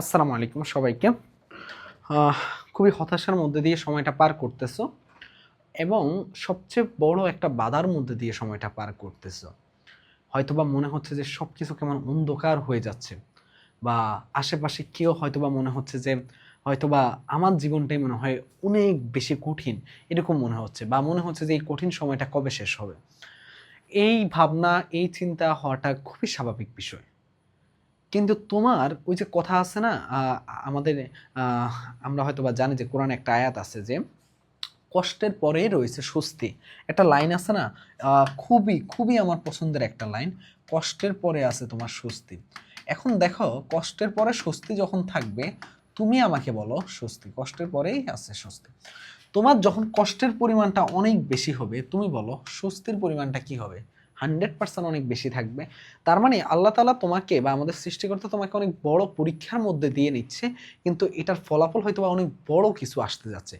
আসসালামু আলাইকুম সবাইকে। খুবই হতাশার মধ্যে দিয়ে সময়টা পার করতেছো এবং সবচেয়ে বড় একটা বাধার মধ্যে দিয়ে সময়টা পার করতেছো। হয়তোবা মনে হচ্ছে যে সব কিছু কেমন অন্ধকার হয়ে যাচ্ছে বা আশেপাশে কেউ হয়তোবা মনে হচ্ছে যে হয়তোবা আমার জীবনটাই মনে হয় অনেক বেশি কঠিন এরকম মনে হচ্ছে বা মনে হচ্ছে যে এই কঠিন সময়টা কবে শেষ হবে। এই ভাবনা, এই চিন্তা হওয়াটা খুবই স্বাভাবিক বিষয়। কিন্তু তোমার ওই যে কথা আছে না আমাদের আমরা হয়তো বা জানি যে কোরআন একটা আয়াত আছে যে, কষ্টের পরে রয়েছে স্বস্তি। একটা লাইন আছে না খুবই খুবই আমার পছন্দের একটা লাইন, কষ্টের পরে আছে তোমার স্বস্তি। এখন দেখো, কষ্টের পরে স্বস্তি যখন থাকবে, তুমি আমাকে বলো স্বস্তি, কষ্টের পরেই আছে স্বস্তি। তোমার যখন কষ্টের পরিমাণটা অনেক বেশি হবে, তুমি বলো স্বস্তির পরিমাণটা কি হবে? হান্ড্রেড পার্সেন্ট অনেক বেশি থাকবে। তার মানে আল্লাহ তালা তোমাকে বা আমাদের সৃষ্টিকর্তা তোমাকে অনেক বড় পরীক্ষার মধ্যে দিয়ে নিচ্ছে, কিন্তু এটার ফলাফল হয়তো বা অনেক বড় কিছু আসতে যাচ্ছে।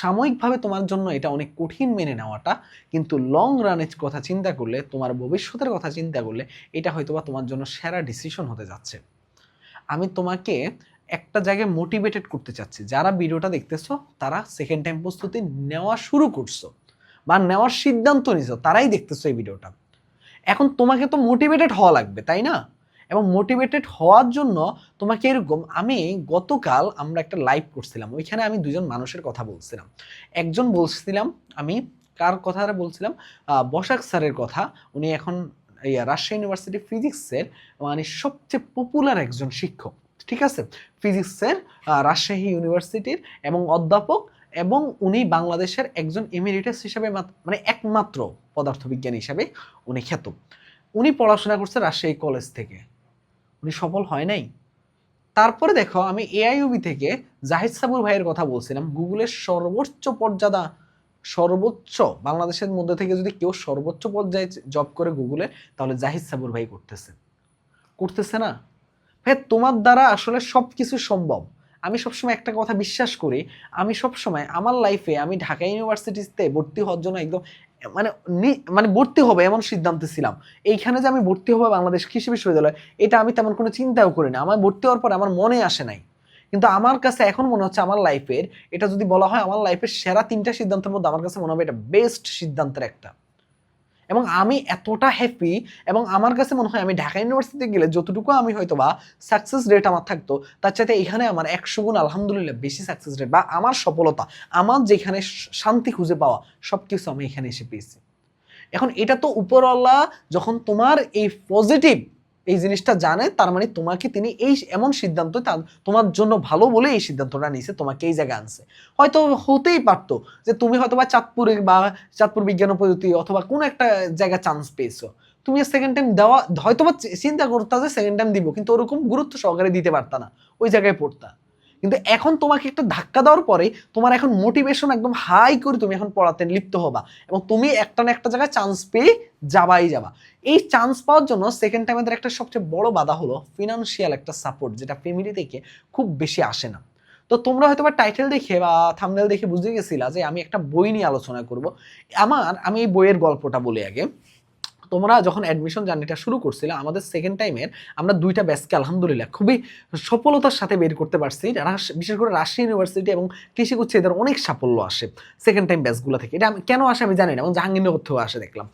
সাময়িকভাবে তোমার জন্য এটা অনেক কঠিন মেনে নেওয়াটা, কিন্তু লং রানের কথা চিন্তা করলে, তোমার ভবিষ্যতের কথা চিন্তা করলে, এটা হয়তো বা তোমার জন্য সেরা ডিসিশন হতে যাচ্ছে। আমি তোমাকে একটা জায়গায় মোটিভেটেড করতে চাচ্ছি। যারা ভিডিওটা দেখতেছো, তারা সেকেন্ড টাইম প্রস্তুতি নেওয়া শুরু করছ বা নেওয়ার সিদ্ধান্ত নিছো, তারাই দেখতেছো এই ভিডিওটা। এখন তোমাকে তো মোটিভেটেড হওয়া লাগবে, তাই না? এবং মোটিভেটেড হওয়ার জন্য তোমাকে এরকম, আমি গতকাল আমরা একটা লাইভ করছিলাম, ওইখানে আমি দুজন মানুষের কথা বলছিলাম। একজন বলছিলাম, আমি কার কথাটা বলছিলাম? বসাক স্যারের কথা, উনি এখন রাজশাহী ইউনিভার্সিটি ফিজিক্সের মানে সবচেয়ে পপুলার একজন শিক্ষক, ঠিক আছে? ফিজিক্সের রাজশাহী ইউনিভার্সিটির এবং অধ্যাপক এবং উনি বাংলাদেশের একজন এমিরিটাস হিসাবে মানে একমাত্র পদার্থবিজ্ঞানী হিসাবে উনি খ্যাত। উনি পড়াশোনা করছে রাজশাহী কলেজ থেকে। উনি সফল হয় নাই। তারপরে দেখো, আমি এআইইউবি থেকে জাহিদ সাবুর ভাইয়ের কথা বলছিলাম। গুগলের সর্বোচ্চ পর্যাদা, সর্বোচ্চ, বাংলাদেশের মধ্যে থেকে যদি কেউ সর্বোচ্চ পর্যায়ে জব করে গুগলে, তাহলে জাহিদ সাবুর ভাই করতেছে। করতেছে না? ভাই, তোমার দ্বারা আসলে সব কিছু সম্ভব। আমি সবসময় একটা কথা বিশ্বাস করি, আমি সবসময় আমার লাইফে আমি ঢাকা ইউনিভার্সিটিতে ভর্তি হওয়ার জন্য একদম মানে মানে ভর্তি হবে এমন সিদ্ধান্তে ছিলাম। এইখানে যে আমি ভর্তি হব বাংলাদেশ কৃষি বিশ্ববিদ্যালয়, এটা আমি তেমন কোনো চিন্তাও করি না। আমার ভর্তি হওয়ার পর আমার মনে আসে নাই। কিন্তু আমার কাছে এখন মনে হচ্ছে আমার লাইফের এটা যদি বলা হয় আমার লাইফের সেরা তিনটা সিদ্ধান্তের মধ্যে আমার কাছে মনে হবে এটা বেস্ট সিদ্ধান্তের একটা। এবং আমি এতটা হ্যাপি এবং আমার কাছে মনে হয় আমি ঢাকা ইউনিভার্সিটিতে গেলে যতটুকু আমি হয়তো বা সাকসেস রেট আমার থাকতো, তার চাইতে এখানে আমার একশো গুণ আলহামদুলিল্লাহ বেশি সাকসেস রেট বা আমার সফলতা, আমার যেখানে শান্তি খুঁজে পাওয়া সব কিছু আমি এখানে এসে পেয়েছি। এখন এটা তো উপরওয়ালা যখন তোমার এই পজিটিভ এই জিনিসটা জানে, তার মানে তোমাকে তিনি এই এমন সিদ্ধান্ত তোমার জন্য ভালো বলে এই সিদ্ধান্তটা নিয়েছে, তোমাকে এই জায়গায় আনছে। হয়তো হতেই পারতো যে তুমি হয়তো বা চাঁদপুরে বা চাঁদপুর বিজ্ঞান প্রযুক্তি অথবা কোনো একটা জায়গায় চান্স পেয়েছ। তুমি সেকেন্ড টাইম দেওয়া হয়তো বা চিন্তা করতে যে সেকেন্ড টাইম দিব, কিন্তু ওরকম গুরুত্ব সহকারে দিতে পারতা না, ওই জায়গায় পড়তা। কিন্তু এখন তোমাকে একটা ধাক্কা দেওয়ার পরে তোমার এখন মোটিভেশন একদম হাই করে তুমি এখন পড়াতে লিপ্ত হবা এবং তুমি একটা না একটা জায়গায় চান্স পেয়ে যাবাই যাবা। এই চান্স পাওয়ার জন্য সেকেন্ড টাইমের একটা সবচেয়ে বড় বাধা হলো ফিনান্সিয়াল একটা সাপোর্ট যেটা ফ্যামিলি থেকে খুব বেশি আসে না। তো তোমরা হয়তো বা টাইটেল দেখে বা থামনেল দেখে বুঝে গেছিলা যে আমি একটা বই নিয়ে আলোচনা করব। আমার, আমি এই বইয়ের গল্পটা বলি আগে। তোমরা যখন অ্যাডমিশন জার্নিটা শুরু করছিলে, আমাদের সেকেন্ড টাইমের আমরা দুইটা ব্যাচকে আলহামদুলিল্লাহ খুবই সফলতার সাথে বের করতে পারছি। বিশেষ করে রাজশাহী ইউনিভার্সিটি এবং কৃষি গুচ্ছে এদের অনেক সাফল্য আসে সেকেন্ড টাইম ব্যাচগুলো থেকে। এটা কেন আসে আমি জানি না, এবং জাহাঙ্গীরনগর থেকেও আসে দেখলাম।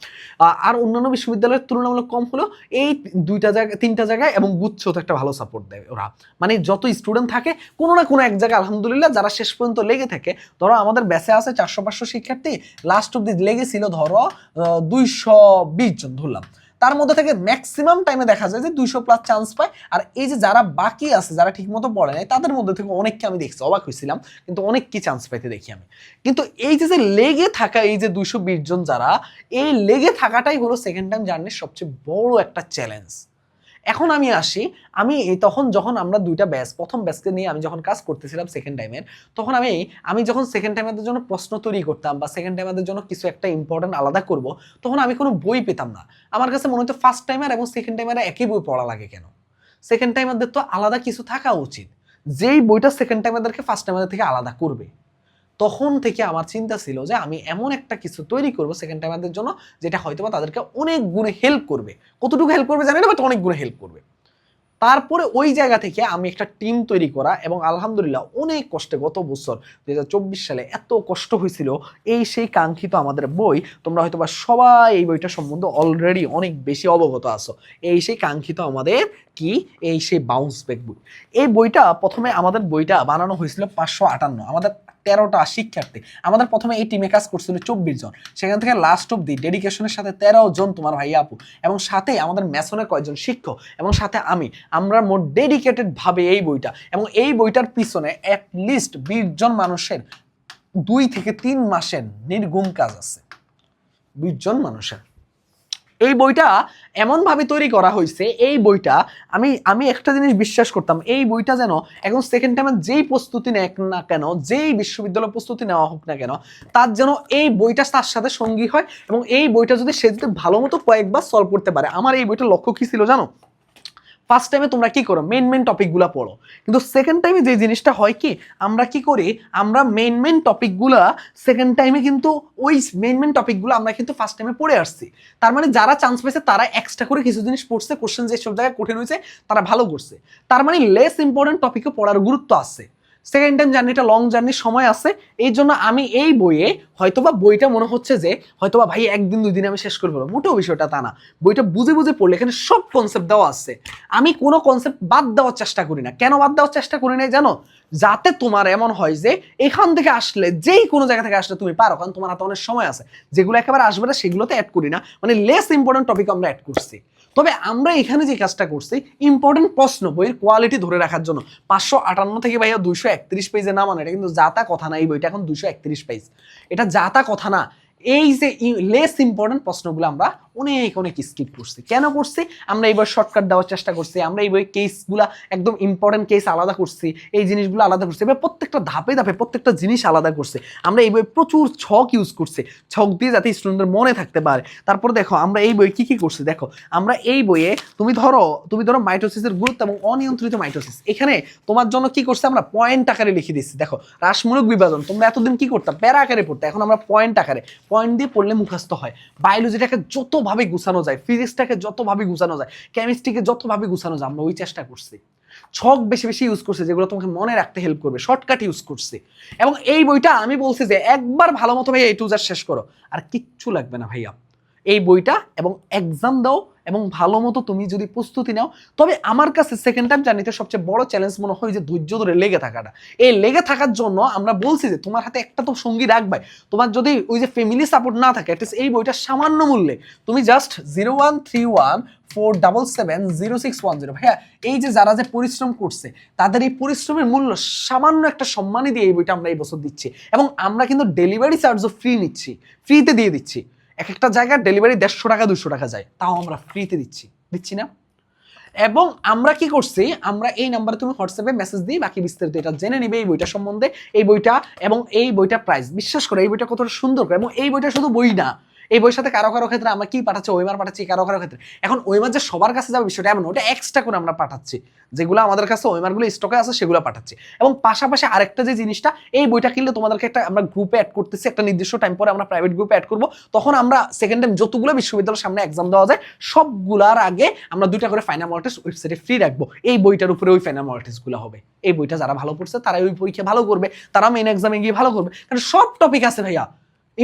আর অন্যান্য বিশ্ববিদ্যালয়ের তুলনামূলক কম হলো এই দুইটা জায়গায় তিনটা জায়গায় এবং গুচ্ছ তো একটা ভালো সাপোর্ট দেয় ওরা। মানে যত স্টুডেন্ট থাকে, কোনো না কোনো এক জায়গায় আলহামদুলিল্লাহ যারা শেষ পর্যন্ত লেগে থাকে, ধরো আমাদের ব্যাচে আছে চারশো পাঁচশো শিক্ষার্থী লাস্ট অব্দি লেগেছিল ধরো দুইশো বিশ ধরলাম। তার মধ্যে থেকে ম্যাক্সিমাম টাইমে দেখা যায় যে দুইশো প্লাস চান্স পায়। আর এই যে যারা বাকি আছে, যারা ঠিকমতো পড়ে নাই, তাদের মধ্যে থেকে অনেককে আমি দেখছি, অবাক হয়েছিলাম, কিন্তু অনেক কি চান্স পাইতে দেখি আমি। কিন্তু এই যে যে লেগে থাকা এই যে দুইশো বিশ জন যারা, এই লেগে থাকাটাই হলো সেকেন্ড টাইম জার্নির সবচেয়ে বড় একটা চ্যালেঞ্জ এখন আমি আসি, আমি তখন যখন আমরা দুইটা ব্যাচ প্রথম ব্যাচকে নিয়ে আমি যখন কাজ করতেছিলাম সেকেন্ড টাইমের তখন আমি আমি যখন সেকেন্ড টাইমের জন্য প্রশ্ন তৈরি করতাম বা সেকেন্ড টাইমের জন্য কিছু একটা ইম্পর্টেন্ট আলাদা করব, তখন আমি কোনো বই পেতাম না। আমার কাছে মনে হতো ফার্স্ট টাইমের এবং সেকেন্ড টাইমের একই বই পড়া লাগে কেন? সেকেন্ড টাইমারদের তো আলাদা কিছু থাকা উচিত। যেই বইটা সেকেন্ড টাইমারদেরকে ফার্স্ট টাইমারদের থেকে আলাদা করবে। তখন থেকে আমার চিন্তা ছিল যে আমি এমন একটা কিছু তৈরি করব সেকেন্ড টাইমারদের জন্য, যেটা হয়তো বা তাদেরকে অনেক গুণে হেল্প করবে। কতটুকু হেল্প করবে জানি না বাট অনেক গুণে হেল্প করবে। তারপরে ওই জায়গা থেকে আমি একটা টিম তৈরি করা এবং আলহামদুলিল্লাহ অনেক কষ্টে গত বছর দু হাজার চব্বিশ সালে এত কষ্ট হয়েছিল। এই সেই কাঙ্ক্ষিত আমাদের বই, তোমরা হয়তো বা সবাই এই বইটা সম্বন্ধে অলরেডি অনেক বেশি অবগত আছো। এই সেই কাঙ্ক্ষিত আমাদের কি? এই সেই বাউন্স ব্যাক বই এই বইটা প্রথমে আমাদের বইটা বানানো হয়েছিল পাঁচশো আটান্ন। আমাদের তেরোটা শিক্ষার্থী। আমাদের প্রথমে এই টিমে কাজ করছিল চব্বিশ জন। সেখান থেকে লাস্ট অব্দি ডেডিকেশনের সাথে তেরো জন তোমার ভাই আপু। এবং সাথে আমাদের ম্যাসনের কয়েকজন শিক্ষক। এবং সাথে আমি। আমরা মোট ডেডিকেটেড ভাবে এই বইটা এবং এই বইটার পিছনে লিস্ট বিশ জন মানুষের দুই থেকে তিন মাসের নির্গুম কাজ আছে। বিশ জন মানুষের। এই বইটা এমনভাবে তৈরি করা হয়েছে, এই বইটা আমি আমি একটা জিনিস বিশ্বাস করতাম, এই বইটা যেন এখন সেকেন্ড টাইমে যেই প্রস্তুতি নেক না কেন, যেই বিশ্ববিদ্যালয় প্রস্তুতি নেওয়া হোক না কেন, তার যেন এই বইটা তার সাথে সঙ্গী হয় এবং এই বইটা যদি সে যদি ভালো মতো কয়েকবার সলভ করতে পারে, আমার এই বইটার লক্ষ্য কী ছিল জানো? ফার্স্ট টাইমে তোমরা কি করো? মেন মেন টপিকগুলো পড়ো। কিন্তু সেকেন্ড টাইমে যে জিনিসটা হয় কি? আমরা কি করি? আমরা মেন মেন টপিকগুলা সেকেন্ড টাইমে কিন্তু ওই মেন মেন টপিকগুলো আমরা কিন্তু ফার্স্ট টাইমে পড়ে আসছি। তার মানে যারা চান্স পেয়েছে, তারা এক্সট্রা করে কিছু জিনিস পড়ছে কোশ্চেন যেসব জায়গায় কঠিন হয়েছে, তারা ভালো করছে। তার মানে লেস ইম্পর্টেন্ট টপিকে পড়ার গুরুত্ব আছে। সেকেন্ড টাইম জার্নিটা লং জার্নির সময় আছে। এই জন্য আমি এই বইয়ে হয়তোবা বইটা মনে হচ্ছে যে, হয়তোবা ভাই একদিন দুই দিন আমি শেষ করে ফেলব। মোটেও বিষয়টা তা না। বইটা বুঝে বুঝে পড়লে এখানে সব কনসেপ্ট দেওয়া আছে। আমি কোনো কনসেপ্ট বাদ দেওয়ার চেষ্টা করি না। কেন বাদ দেওয়ার চেষ্টা করি না জানো? যাতে তোমার এমন হয় যে, এখান থেকে আসলে যেই কোনো জায়গা থেকে আসলে তুমি পারো। কারণ তোমার হাতে অনেক সময় আছে। যেগুলো একেবারে আসবে না, সেগুলোতে অ্যাড করি না। মানে লেস ইম্পর্টেন্ট টপিক আমরা অ্যাড করছি। তবে আমরা এখানে যে কাজটা করছি ইম্পর্টেন্ট প্রশ্ন, বইয়ের কোয়ালিটি ধরে রাখার জন্য। পাঁচশো আটান্ন থেকে ভাইয়া দুইশো একত্রিশ পেজে না মানে এটা কিন্তু যাতা কথা না, এই বইটা এখন দুইশো একত্রিশ পেজ এটা যাতা কথা না এই যে লেস ইম্পর্টেন্ট প্রশ্নগুলো আমরা অনেক অনেক স্কিপ করছি। কেন করছি? আমরা এইবার শর্টকাট দেওয়ার চেষ্টা করছি, আমরা এই বই কেসগুলো একদম ইম্পর্টেন্ট কেস আলাদা করছি, এই জিনিসগুলো আলাদা করছি, এবার প্রত্যেকটা ধাপে ধাপে প্রত্যেকটা জিনিস আলাদা করছে। আমরা এই বই প্রচুর ছক ইউজ করছি, ছক দিয়ে যাতে স্টুডেন্টদের মনে থাকতে পারে। তারপর দেখো, আমরা এই বই কি কি করছি? দেখো, আমরা এই বইয়ে তুমি ধরো তুমি ধরো মাইটোসিসের গুরুত্ব এবং অনিয়ন্ত্রিত মাইটোসিস এখানে তোমার জন্য কি করছে আমরা? পয়েন্ট আকারে লিখে দিচ্ছি। দেখো, রাসমূলক বিভাজন, তোমরা এতদিন কি করতাম প্যারা আকারে পড়তে, এখন আমরা পয়েন্ট আকারে। পয়েন্ট দিয়ে পড়লে মুখস্থ হয়। বায়োলজিটাকে যতভাবে গুছানো যায় ফিজিক্সটাকে যতভাবে গুছানো যায় কেমিস্ট্রিকে যতভাবে গুছানো যায়, আমরা ওই চেষ্টা করছি। ছক বেশি বেশি ইউজ করছে, যেগুলো তোমাকে মনে রাখতে হেল্প করবে শর্টকাট ইউজ করছে। এবং এই বইটা আমি বলছি যে, একবার ভালো মতো ভাইয়া এই টু শেষ করো। আর কিচ্ছু লাগবে না ভাইয়া। এই বইটা এবং এক্সাম দাও এবং ভালো মতো তুমি যদি প্রস্তুতি নাও, তবে আমার কাছে সেকেন্ড টাইম জার্নিতে সবচেয়ে বড় চ্যালেঞ্জ মনে হয় যে ধৈর্য ধরে লেগে থাকাটা। এই লেগে থাকার জন্য আমরা বলছি যে, তোমার হাতে একটা তো সঙ্গী রাখবে তোমার যদি ওই যে ফ্যামিলি সাপোর্ট না থাকে অ্যাটলিস্ট এই বইটা সামান্য মূল্যে, তুমি just zero one three one four double seven zero six one zero ভাইয়া, এই যে যারা যে পরিশ্রম করছে, তাদের এই পরিশ্রমের মূল্য সামান্য একটা সম্মানই দিয়ে এই বইটা আমরা এই বছর দিচ্ছি। এবং আমরা কিন্তু ডেলিভারি চার্জও ফ্রি নিচ্ছি ফ্রিতে দিয়ে দিচ্ছি। এক একটা জায়গায় ডেলিভারি দেড়শো টাকা দুশো টাকা যায়। তাও আমরা ফ্রিতে দিচ্ছি। দিচ্ছি না? এবং আমরা কি করছি? আমরা এই নাম্বারে তুমি হোয়াটসঅ্যাপে মেসেজ দিই, বাকি বিস্তারিত এটা জেনে নিবে এই বইটা সম্বন্ধে। এই বইটা এবং এই বইটা প্রাইস বিশ্বাস করে, এই বইটা কতটা সুন্দর করে। এবং এই বইটা শুধু বই না এই বইয়ের সাথে কারও কারও ক্ষেত্রে আমরা কি পাঠাচ্ছি? ওইমার পাঠাচ্ছি, কারও কারও ক্ষেত্রে। এখন ওইমার যে সবার কাছে যাবে বিষয়টা এমন ওটা এক্সট্রা করে আমরা পাঠাচ্ছি। যেগুলো আমাদের কাছে ওইমারগুলো স্টকে আছে, সেগুলো পাঠাচ্ছি। এবং পাশাপাশি আরেকটা যে জিনিসটা, এই বইটা কিনলে তোমাদেরকে একটা আমরা গ্রুপে অ্যাড করতেছি, একটা নির্দিষ্ট টাইম পরে আমরা প্রাইভেট গ্রুপে অ্যাড করব। তখন আমরা সেকেন্ড টাইম যতগুলো বিশ্ববিদ্যালয়ের সামনে এক্সাম দেওয়া যায়, সবগুলার আগে আমরা দুইটা করে ফাইনাল মল টেস্ট ওয়েবসাইটে ফ্রি রাখব। এই বইটার উপরে ওই ফাইনাল মল টেস্টগুলো হবে। এই বইটা যারা ভালো পড়ছে তারা ওই পরীক্ষা ভালো করবে, তারা মেন এক্সামে গিয়ে ভালো করবে। কারণ সব টপিক আছে ভাইয়া।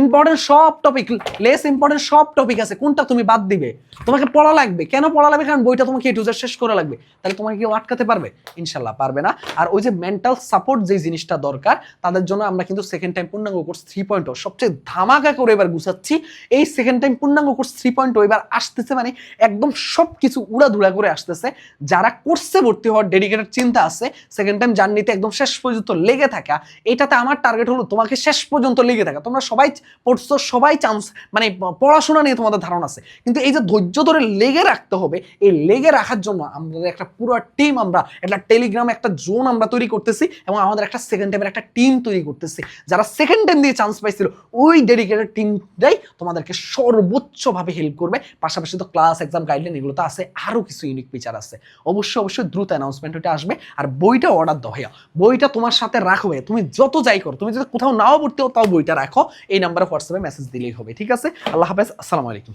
ইম্পর্টেন্ট সব টপিক লেস ইম্পর্টেন্ট সব টপিক আছে, কোনটা তুমি বাদ দিবে? তোমাকে পড়া লাগবে। কেন পড়া লাগবে? কারণ বইটা তোমাকে এটু শেষ করা লাগবে। তাহলে তোমাকে কেউ আটকাতে পারবে? ইনশাল্লাহ পারবে না। আর ওই যে মেন্টাল সাপোর্ট যে জিনিসটা দরকার, তাদের জন্য আমরা কিন্তু সেকেন্ড টাইম পূর্ণাঙ্গ কোর্স থ্রি পয়েন্ট সবচেয়ে ধামাকা করে এবার গুছাচ্ছি। এই সেকেন্ড টাইম পূর্ণাঙ্গ কোর্স থ্রি পয়েন্ট এবার আসতেছে মানে একদম সব কিছু উড়াধুড়া করে আসতেছে। যারা কোর্সে ভর্তি হওয়ার ডেডিকেটেড চিন্তা আছে সেকেন্ড টাইম জার্নিতে একদম শেষ পর্যন্ত লেগে থাকা, এটাতে আমার টার্গেট হলো তোমাকে শেষ পর্যন্ত লেগে থাকা। তোমরা সবাই পড়ছো সবাই চান্স মানে পড়াশোনা নিয়ে তোমাদের ধারণা আছে। কিন্তু এই যে ধৈর্য ধরে লেগে রাখতে হবে, এই লেগে রাখার জন্য আমাদের একটা পুরো টিম আমরা, একটা টেলিগ্রামে একটা জোন আমরা তৈরি করতেছি এবং আমাদের একটা সেকেন্ড টাইমের একটা টিম তৈরি করতেছি। যারা সেকেন্ড টাইম দিয়ে চান্স পাইছিল, ওই ডেডিকেটেড টিমটাই তোমাদেরকে সর্বোচ্চভাবে হেল্প করবে। পাশাপাশি তো ক্লাস এক্সাম গাইডলাইন এগুলো তো আছে আরও কিছু ইউনিক ফিচার আছে। অবশ্যই অবশ্যই দ্রুত অ্যানাউন্সমেন্ট ওটা আসবে। আর বইটা অর্ডার দাও ভাইয়া। বইটা তোমার সাথে রাখবে। তুমি যত যাই করো, তুমি যদি কোথাও নাও হও, তাও বইটা রাখো। এই নাম্বারে হোয়াটসঅ্যাপে মেসেজ দিলেই হবে ঠিক আছে? আল্লাহ হাফেজ আসসালামু আলাইকুম।